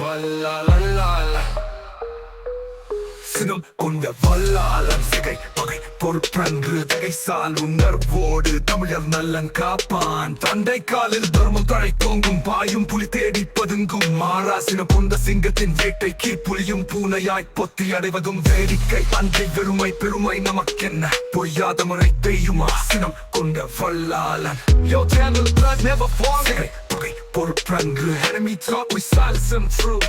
வல்லாலல்லால. சினம் கொண்ட வல்லாளன் சிகை பகை பொறுப்பன்று திகைசால் உணர்வோடு தமிழர் நல்லன் காப்பான். தந்தை காலில் தர்மம் தழை தோங்கும் பாயும் புலி தேடி பதுங்கும் மாறாசின பொந்த சிங்கத்தின் வேட்டைக்கு புலியும் பூனையாய் பொத்தி அடைவதும் வேடிக்கை. அன்றை வெறுமை பெருமை நமக்கென்ன? பொய்யாத முறை பெய்யுமா சினம் கொண்ட வல்லாளன். Your channel blood never fall Por prangë Hermi trap, we silence them through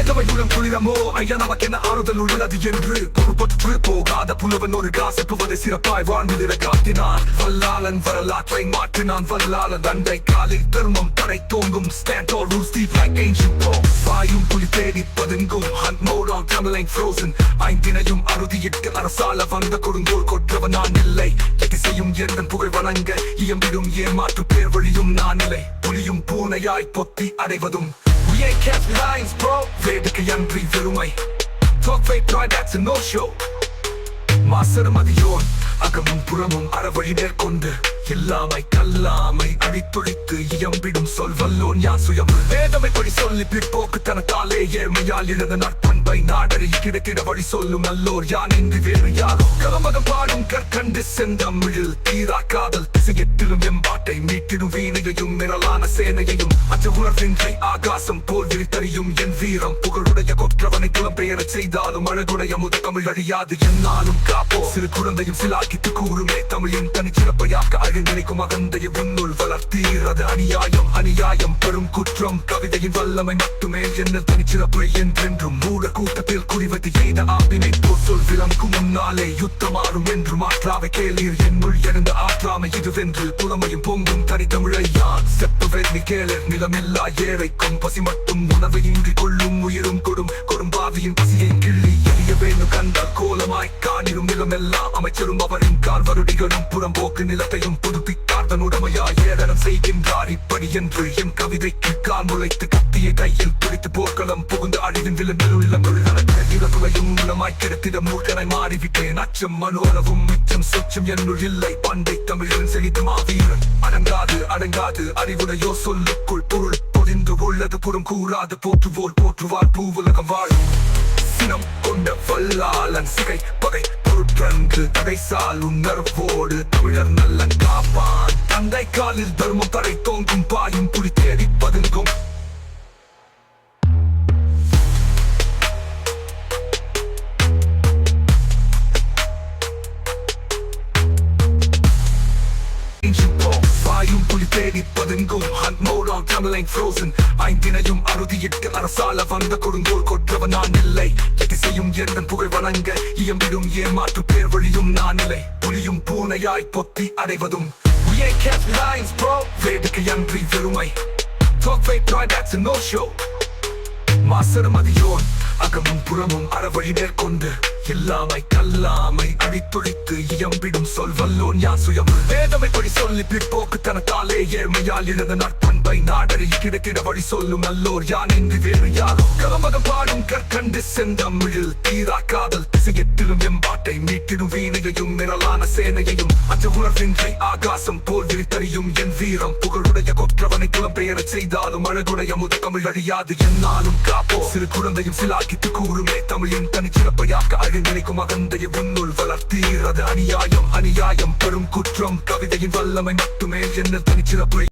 வேதமையுடன் குளிரமோ ஐயா நமக்கென்ன ஆறுதல் உள்ளது என்று? பொறுப்பற்று போகாத புலவன் ஒரு காசப்புவதை சிறப்பாய் வாழ்ந்திட காட்டினான் வல்லாளன் வரலாற்றை மாற்றினான். வல்லாளன் தண்டை காலில் தர்மம் தடை தோங்கும் stand tall rule steep like ancient வாயும் புலி தேடி பதுங்கும். Hunt mode on tumbling frozen. ஐந்தினையும் அறுதியிட்டு அரசால வந்த கொடுங்கோல் கொற்றவன் நான் இல்லை. எட்டி செய்யும் எந்தன் புகழ் வணங்க. இயம்பிடும் ஏமாற்று பேர் வழியும் நான் இல்லை. புலியும் பூனையாய் பொத்தி அடைவதும். Ain't kept lines, bro. வேடிக்கை அன்றி வெறுமை Talk fake try that's a no-show. மாசரம் அதியோன் அகமும் புறமும் அறவழி மேற்கொண்டு எல்லாமை கல்லாமை அடித்துழித்து இயம்பிடும் சொல் வல்லோன் யான் சுயம் வேதமை படி சொல்லி பிற்போக்கு தனத்தாலே ஏழ்மையால் இழந்த நற்பண்பை நாடறி கிடக்கிட வழி சொல்லும் நல்லோர் யான் என்று வேறு யாரோ கலமகம் பாடும் கற்கண்டு செந்தமிழில் தீரா காதல் திசையெட்டிலும் எம்பாட்டை மீட்டிடும் வீணையையும் சேனையையும் அச்ச உணர்வின்றி ஆகாசம் போல் விரித்தறியும் என் வீரம். புகழுடைய கொற்றவனை புலம்பெயரச் செய்தாலும் அழகுடைய முத தமிழ் அழியாது என்னாலும். காப்போ சிறு குழந்தையும் சிலாக்கித்து கூறுமே தமிழின் தனிச்சிறப்பையாக்க அழகு நினைக்கும் அகந்தைய உன்னுள் வளர்த்தீர் அது அநியாயம். அநியாயம் பெரும் குற்றம். கவிதையின் வல்லமை மட்டுமே என்ன தனிச்சிறப்பு என்றென்றும். மூட கூட்டத்தில் குறிவைத்து எய்த ஆப்பினை போர் சொல் விளங்கும் முன்னாலே யுத்தமாறும் என்று மாற்றாவை கேளீர். என்னுள் எழுந்த ஆற்றாமை இதுவென்று புலமையும் பொங்கும் தனித்தமிழை கேளு செப்பவேதி நிலமில்லா ஏழைக்கும் பசி மட்டும் உணவை இன்றி கொள்ளும் உயிரும் கொடும். கொடும்பாவியின் பசியை கிள்ளி எரிய வேணும் கண்டால் கோலமாய் காணிரும் நிலமெல்லாம் அமைச்சரும் அவரின் கார்வருடிகளும் புறம்போக்கு நிலத்தையும் புதுப்பித்தார் தன் உடமையாய் ஏதனம் செய்கின்றார். இப்படி என்று என் கவிதைக்கு கால் முளைத்து கத்தியை கையில் பிடித்து போர்க்களம் புகுந்து அழிவின் விலங்கில் உள்ள சுவையும் மூலமாய் கிடைத்திட மூர்க்கனாய் மாறிவிட்டேன். அச்சம் மனோரவும் மிச்சம் சொச்சம் என்னுள் இல்லை. பண்டை தமிழன் செழித்து மாவீரன். அடங்காது அடங்காது அறிவுடையோ சொல்லுக்குள் பொருள். பொதிந்து உள்ளது புறம் கூறாது போற்றுவோர் போற்றுவார். பூவுலகம் வாழும் சினம் கொண்ட வல்லாளன் சிகை பகை. பொருட்கன்று தகைசால் உணர்வோடு தமிழர் நல்லன் காப்பான் தந்தை காலில் தர்மம் தரை தோங்கும் பாயும் புலி Ancient Paul, வாயும் புலி தேடி பதுங்கும். Hunt mode on tumbling frozen. ஐந்தினையும் அறுதியிட்டு அரசால வந்த கொடுங்கோல் கொற்றவன் நான் இல்லை. எதி செய்யும் எந்தன் புகழ் வணங்க இயம்பிடும் ஏமாற்று பேர் வழியும் நான் இல்லை. புலியும் பூனையாய் பொத்தி அடைவதும். We ain't kept lines bro. வேடிக்கை அன்றி வெறுமை. Talk fake pride that's a no-show மாசரம் அதியோன் அகமும் புறமும் அறவழி மேற்கொண்டு எல்லாமை கல்லாமை அடித்துழித்து இயம்பிடும் சொல் வல்லோன் யான் சுயம்? வேதமை படி சொல்லி பிற்போக்கு தனத்தாலே ஏழ்மையால் இழந்த நற்பண்பை நாடறி கிடைத்திட வழி சொல்லும் நல்லோர் யான் என்று வேறு யாரோ? கலமகம் பாடும் கற்கண்டு செந்தமிழில் தீரா காதல் திசையெட்டிலும் எம்பாட்டை மீட்டிடும் வீணையையும் நிரலான சேனையையும். அச்ச உணர்வின்றி ஆகாசம் போல் விழித்தறியும் என் வீரம் புகழுடைய கொற்ற புலம்பெயரச் செய்தாலும் அழகுடைய முத தமிழ் அழியாது என்னாலும் காப்போ. சிறு குழந்தையும் சிலாக்கித்து கூறுமே தமிழின் தனிச்சிறப்பையாக்க அழகு நினைக்கும் அகந்தைய உன்னுள் வளர்த்தீர். அது அநியாயம் அநியாயம் பெரும் குற்றம். கவிதையின் வல்லமை மட்டுமே என்ன தனிச்சிறப்பு